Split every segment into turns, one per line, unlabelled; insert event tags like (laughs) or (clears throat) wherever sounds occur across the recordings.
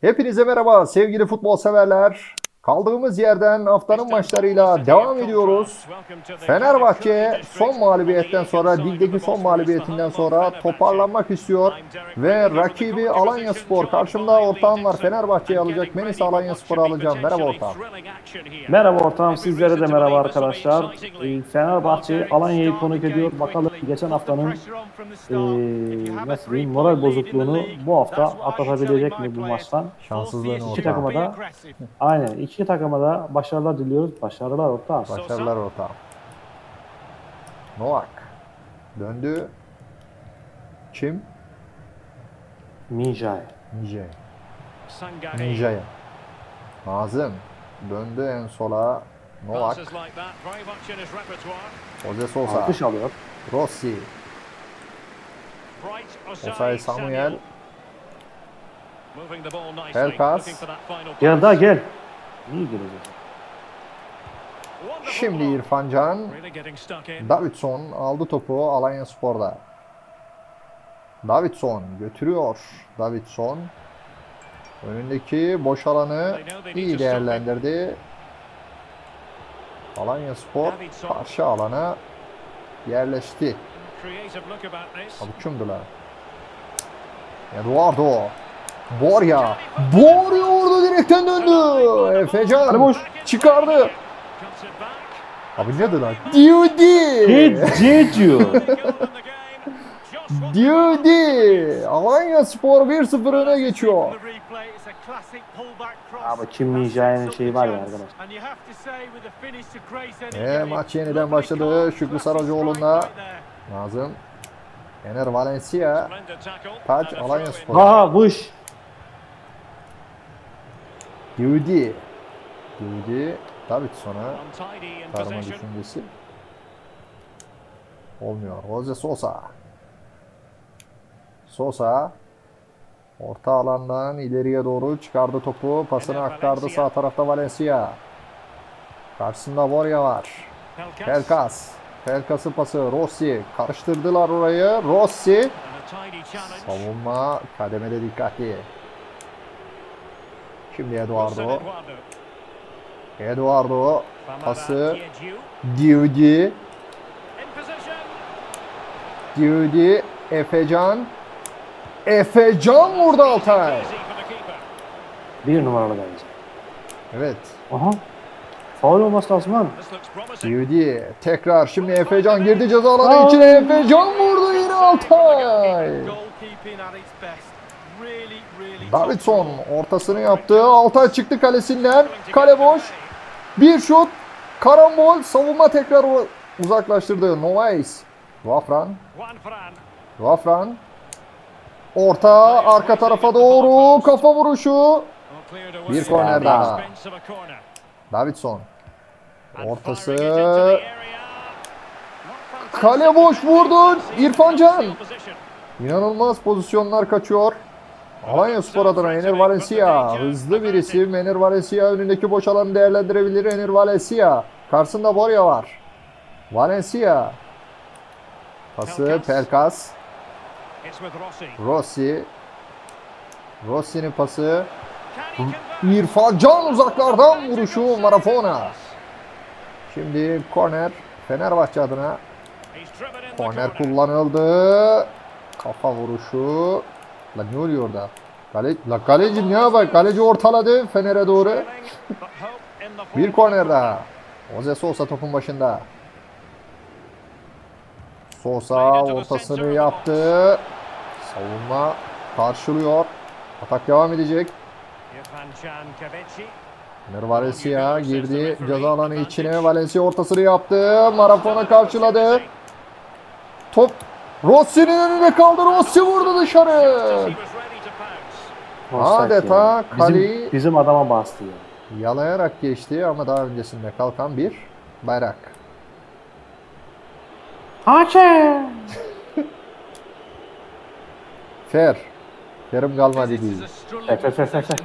Hepinize merhaba sevgili futbol severler. Kaldığımız yerden haftanın maçlarıyla devam ediyoruz. Fenerbahçe son mağlubiyetten sonra, ligdeki son mağlubiyetinden sonra toparlanmak istiyor. Ve rakibi Alanya Spor. Karşımda ortağım var. Fenerbahçe'yi alacak. Menis Alanya Spor'u alacağım. Merhaba ortağım.
Merhaba ortağım, sizlere de merhaba arkadaşlar. Ee, Fenerbahçe Alanya'yı konuk ediyor. Bakalım geçen haftanın ee, nasıl diyeyim, moral bozukluğunu bu hafta atlatabilecek mi bu maçtan?
Şanssızlığını
İki
ortağım.
takıma da aynen iki takıma da başarılar diliyoruz. Başarılar ortağım.
Başarılar ortağım. Novak. Döndü. Kim?
Minjay.
Ninja. Ninja'ya. Nazım. Döndü en sola. Novak. Jose Sosa.
Alkış alıyor.
Rossi. Osay Samuel. Pelkas.
Gel daha gel. İyi gelecek.
Şimdi İrfan Can. Davidson aldı topu Alanya Spor'da. Davidson götürüyor. Davidson. Önündeki boş alanı iyi değerlendirdi. Alanya Spor karşı alana yerleşti. Abi kimdi lan? Eduardo. Borja. Borja orada direkten döndü. Efecan.
Hadi boş.
Çıkardı. Abi nedir lan? Diudi.
C diyor.
Diudi. Alanya Spor 1-0 öne geçiyor.
Abi Kim Minjay'ın şeyi var ya arkadaş.
Ve maç yeniden başladı. Şükrü Saracoğlu'nda. Nazım. Ener Valencia. Taç Alanya Spor.
Ha buş.
Diudi. Diudi. Davidson'a tarama düşüncesi. Olmuyor. Jose Sosa. Sosa. Orta alandan ileriye doğru çıkardı topu. Pasını aktardı sağ tarafta Valencia. Karşısında Borja var. Pelkas. Pelkas'ın pası Rossi. Karıştırdılar orayı. Rossi. Savunma kademede dikkatli. Şimdi Eduardo. Eduardo. Pası. Diudi. Diudi. Efecan. Efecan vurdu Altay.
Bir numaralı bence.
Evet.
Aha. Faul olması lazım lan.
Diudi. Tekrar şimdi Efecan girdi ceza alanı içine. Efecan vurdu yine Altay. Davidson ortasını yaptı. Altay çıktı kalesinden. Kale boş. Bir şut. Karambol. Savunma tekrar uzaklaştırdı. Novais. Vafran. Vafran. Orta arka tarafa doğru kafa vuruşu. Bir korner daha. Davidson. Ortası. Kale boş vurdu. İrfan Can. İnanılmaz pozisyonlar kaçıyor. Alanya Spor adına Ener Valencia. Hızlı bir isim. Ener Valencia önündeki boş alanı değerlendirebilir. Ener Valencia. Karşısında Borja var. Valencia. Pası Pelkas. Rossi. Rossi'nin pası. İrfan Can uzaklardan vuruşu Marafona. Şimdi korner Fenerbahçe adına. Korner kullanıldı. Kafa vuruşu. La ne oluyor orada? Kale, la kaleci ne yapar? Kaleci ortaladı Fener'e doğru. (laughs) Bir korner daha. Jose Sosa topun başında. Sosa ortasını yaptı. Savunma karşılıyor. Atak devam edecek. Ener Valencia girdi ceza alanı içine. Valencia ortasını yaptı. Marafona karşıladı. Top Rossi'nin önünde kaldı. Rossi vurdu dışarı. Adeta
yani.
kaleyi-
Bizim, bizim adama bastı ya.
Yalayarak geçti ama daha öncesinde kalkan bir bayrak.
Hakem. (laughs)
Fer. Yarım kalmadı değil.
Fer, fer, fer, fer.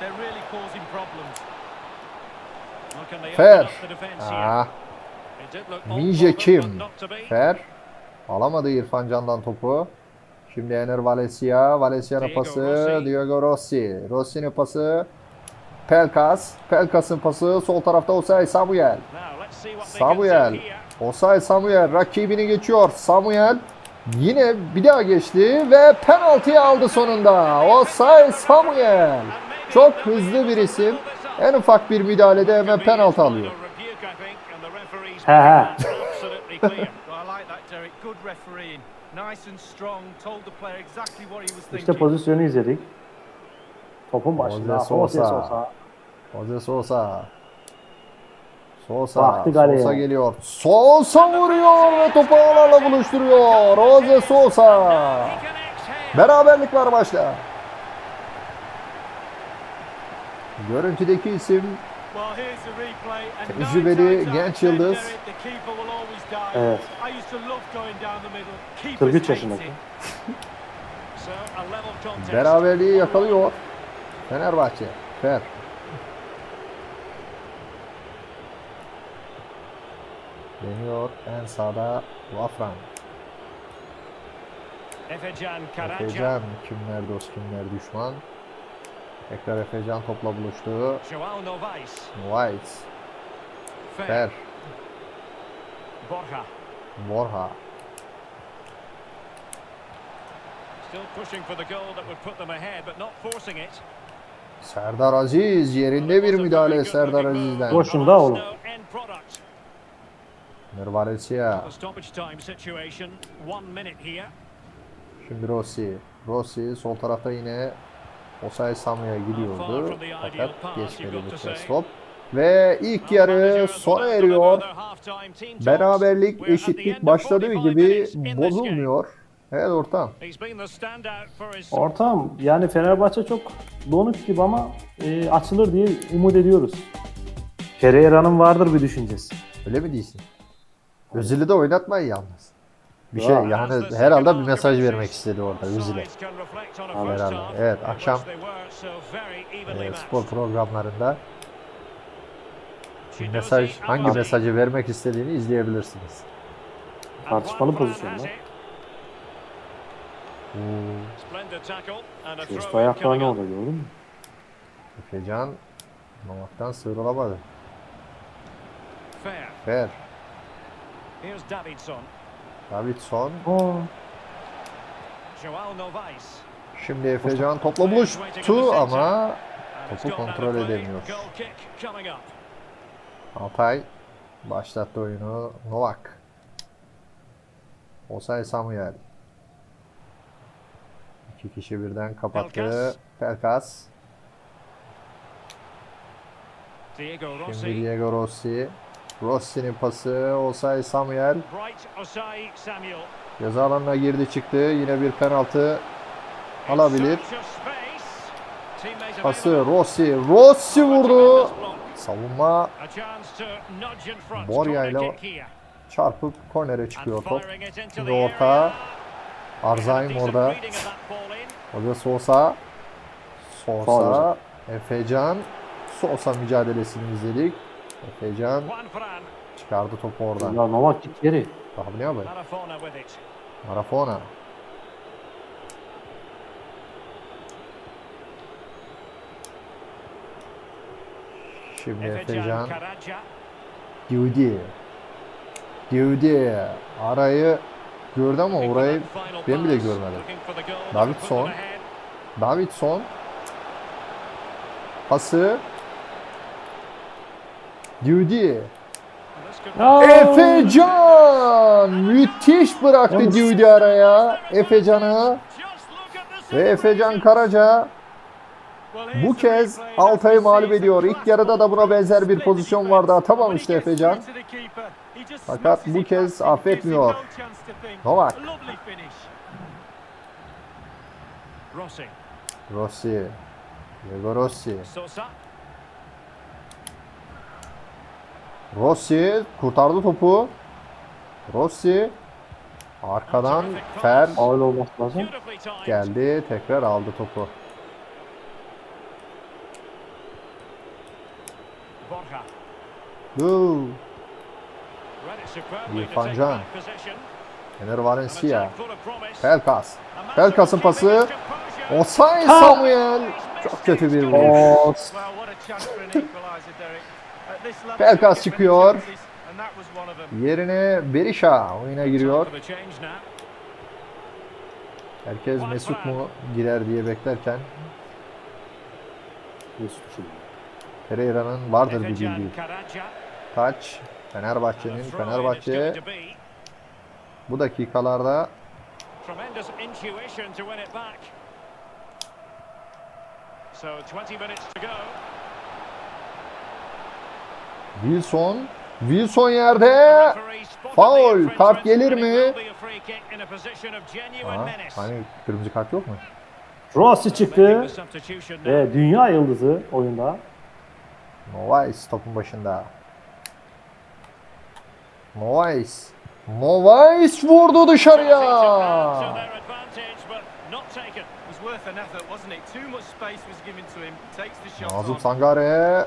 They're
Fer. Ah, Minje Kim. Fer. Alamadı İrfan Can'dan topu. Şimdi Ener Valencia. Valencia'nın pası. Diego Rossi. Rossi'nin pası. Pelkas. Pelkas'ın pası. Sol tarafta Osay Samuel. Samuel. Osay Samuel rakibini geçiyor. Samuel yine bir daha geçti ve penaltıyı aldı sonunda. Osay Samuel. Çok hızlı bir isim. En ufak bir müdahalede hemen penaltı alıyor. (laughs)
He he. İşte pozisyonu izledik. Topun başında.
Jose Sosa.
Sosa.
Jose Sosa. Sosa.
Baktı.
Sosa geliyor. Sosa vuruyor ve topu ağlarla buluşturuyor. Jose Sosa. Beraberlik var maçta. Görüntüdeki isim Tecrübeli genç yıldız.
Evet.
I used to love going down the middle. Keepers
43
hate
yaşındaki.
beraberliği yakalıyor. Fenerbahçe. Fer. Deniyor en sağda Vafran.
Efecan Karaca.
Efecan kimler dost kimler düşman. Tekrar Efecan topla buluştu. White.
Fer. Borja.
Borja.
Still pushing for the goal that would put them ahead, but not forcing it.
Serdar Aziz yerinde bir müdahale Serdar Aziz'den.
Boşunda oğlum.
End product.
Mer Valencia.
A stoppage time situation. One minute here.
Şimdi Rossi. Rossi sol tarafta yine Osay Samu'ya gidiyordu. Fakat geçmedi bu kez top. Ve ilk yarı sona eriyor. Beraberlik, eşitlik başladığı gibi bozulmuyor. Evet ortam.
Ortam yani Fenerbahçe çok donuk gibi ama e, açılır diye umut ediyoruz. Pereira'nın vardır bir düşüncesi.
Öyle mi değilsin? Özil'i de oynatmayın yalnız. Bir şey
Ya.
yani herhalde bir mesaj vermek istedi orada Özil'e. herhalde. Evet, akşam, Ee, spor programlarında bir mesaj hangi mesajı vermek istediğini izleyebilirsiniz.
Tartışmalı pozisyonlar. Şu üst ayaklar ne oldu gördün mü?
Efecan Novak'tan sıyrılamadı.
Fair.
Fer,
Here's Davidson.
Davidson.
Novaes.
Şimdi Efecan topla buluştu ama Topu kontrol edemiyor. Altay başlattı oyunu. Novak. Osay Samuel. İki kişi birden kapattı.
Pelkas.
Şimdi
Rossi.
Diego Rossi. Rossi'nin pası. Osay Samuel.
Bright Osai Samuel.
Ceza alanına girdi çıktı. Yine bir penaltı alabilir. Pası. Rossi. Rossi vurdu. Savunma
A chance to nudge in front.
Borja ile çarpıp kornere çıkıyor top. Şimdi orta. Arzaim orada. Hoca Sosa. Sosa.
hocam.
Efecan. Sosa mücadelesini izledik. Efecan çıkardı topu oradan.
ya Novak git geri.
Abi.
Marafona.
Şimdi
Efecan.
Diudi. Diudi. Arayı gördü ama orayı ben bile görmedim. Davidson. Davidson. Pası.
Could
Aa!
Efecan! Müthiş bıraktı
Yalnız-
Diudi araya. Efecan'ı. Ve Efecan Karaca bu kez Altay'ı mağlup ediyor. İlk yarıda da buna benzer bir pozisyon vardı. Atamamıştı Efecan. Fakat bu kez affetmiyor. Novak.
Rossi.
Rossi. Diego Rossi.
Sosa.
Rossi kurtardı topu. Rossi. Arkadan Fer
Faul olması lazım.
Geldi. Tekrar aldı topu.
Borja.
Gol. İrfan Can. Fener Valencia. Pelkas. Pelkas'ın pası. Osay! Samuel. Çok kötü bir vuruş. Pelkas çıkıyor. Yerine Berisha oyuna giriyor. Herkes Mesut mu girer diye beklerken. Pereira'nın vardır bir bildiği. Taç Fenerbahçe'nin Fenerbahçe bu dakikalarda.
So 20 minutes to go.
Wilson Wilson yerde
infringement,
kart gelir mi?
will be a free kick in a position of genuine
Aha,
menace.
hani kırmızı kart yok mu?
Rossi çıktı ve dünya yıldızı oyunda.
Novaes topun başında. Novaes. Novaes vurdu dışarıya. Nazım. Sangare.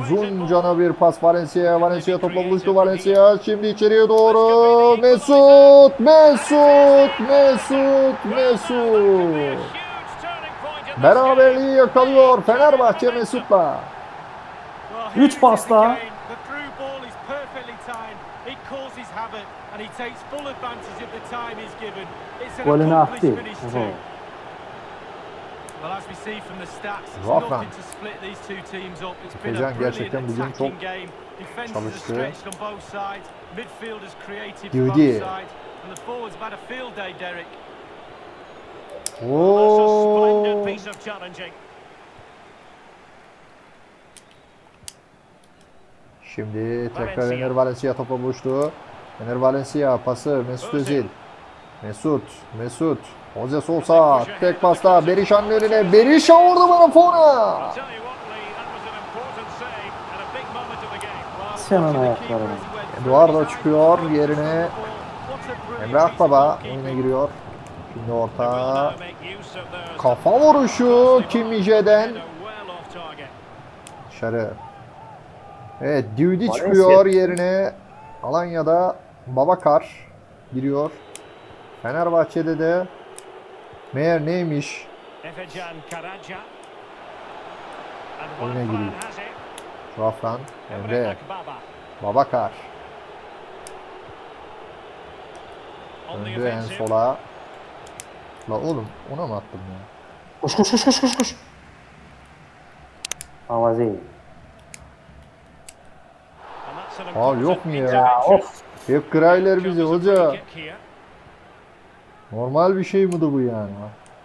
Uzun cana bir pas Valencia'ya. Valencia topla buluştu. Valencia. Şimdi içeriye doğru. Mesut, Mesut, Mesut, Mesut. Beraberliği yakalıyor Fenerbahçe Mesut'la.
Well, here
Üç
it is
pasta. Golünü attı.
A
Efecan gerçekten bugün çok çalıştı.
challenging.
Şimdi tekrar. Ener Valencia topa buluştu. Ener Valencia pası Mesut Özil. Mesut, Mesut. Jose Sosa tek pasta Berisha'nın önüne. Berisha vurdu bana fona.
I'll tell you what, Lee, that was an important save and a big moment of the game.
Well,
Senin ayaklarına.
Eduardo çıkıyor yerine. Emre Akbaba oyuna giriyor. Şimdi orta. Kafa vuruşu Kim Mije'den.
Header well off target.
Dışarı. Evet
Valencia.
çıkıyor yerine. Alanya'da Babakar giriyor. Fenerbahçe'de de meğer neymiş?
Efecan Karaca. And
Oyuna giriyor.
Fran has it.
Şuafran,
Emre.
Babakar. Döndü en sola. La oğlum ona mı attım ya?
Koş koş koş koş koş koş.
An
Faul yok mu ya?
Of.
Hep kıraylar bizi hoca. Normal bir şey midir bu yani?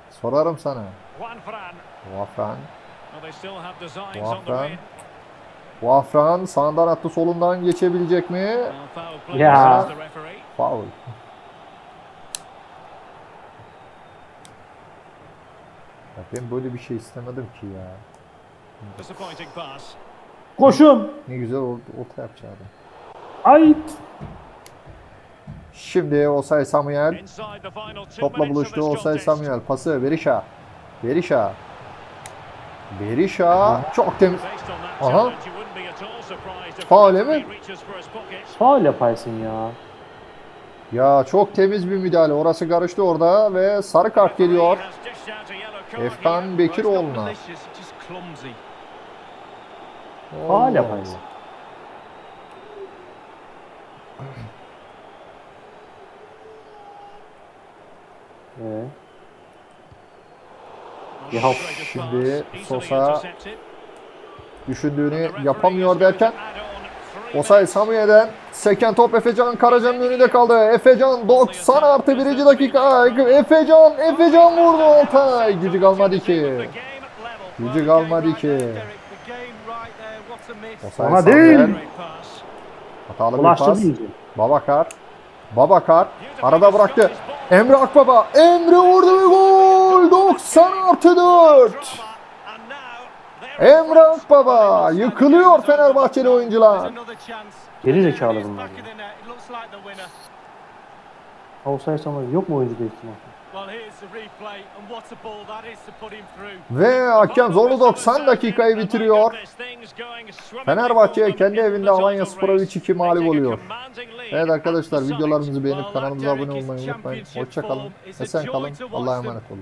Sorarım sana.
Juan Fran.
Şuafran.
Well, they still have designs
Juan
on the
Fran.
win.
Şuafran sağından attı solundan geçebilecek mi?
Ya.
Foul. Ya ben böyle bir şey istemedim ki ya.
Koşun.
Ne güzel orta yapacaktım.
Ait.
Şimdi Osay Samuel topla buluştu. Osay. Samuel pası Berisha. Berisha. Berisha çok temiz. Aha. değil mi?
Faul yaparsın ya.
Ya çok temiz bir müdahale. Orası karıştı orada ve sarı kart geliyor. Efkan Bekiroğlu'na. Allah
yaparsın. (clears throat) Ee, Ya,
şimdi Sosa. Düşündüğünü yapamıyor derken Osay. Samuel'den seken top Efecan Karaca'nın önünde kaldı. Efecan 90 artı 1. dakika. Efecan, Efecan vurdu Altay. Gücü kalmadı ki. Gücü kalmadı ki. Osay
Ona değil.
Hatalı bir
Ulaştı
pas.
diyeceğim.
Babakar. Babakar arada bıraktı. Emre Akbaba. Emre vurdu ve gol. 90 artı 4.
Drama, and now there is
Emre Akbaba. Yıkılıyor Fenerbahçeli oyuncular.
Geri zekalı bunlar ya. Offside ama yok mu oyuncu değiştirme?
Well, here's the replay, and what a ball that is to put him through.
Ve hakem zorlu 90 dakikayı bitiriyor. Fenerbahçe kendi evinde Alanya Spor'a 3-2 mağlup oluyor. Evet arkadaşlar videolarımızı beğenip kanalımıza abone olmayı unutmayın.
championship
Hoşça kalın.
form. It's a
Esen kalın. Allah'a emanet olun.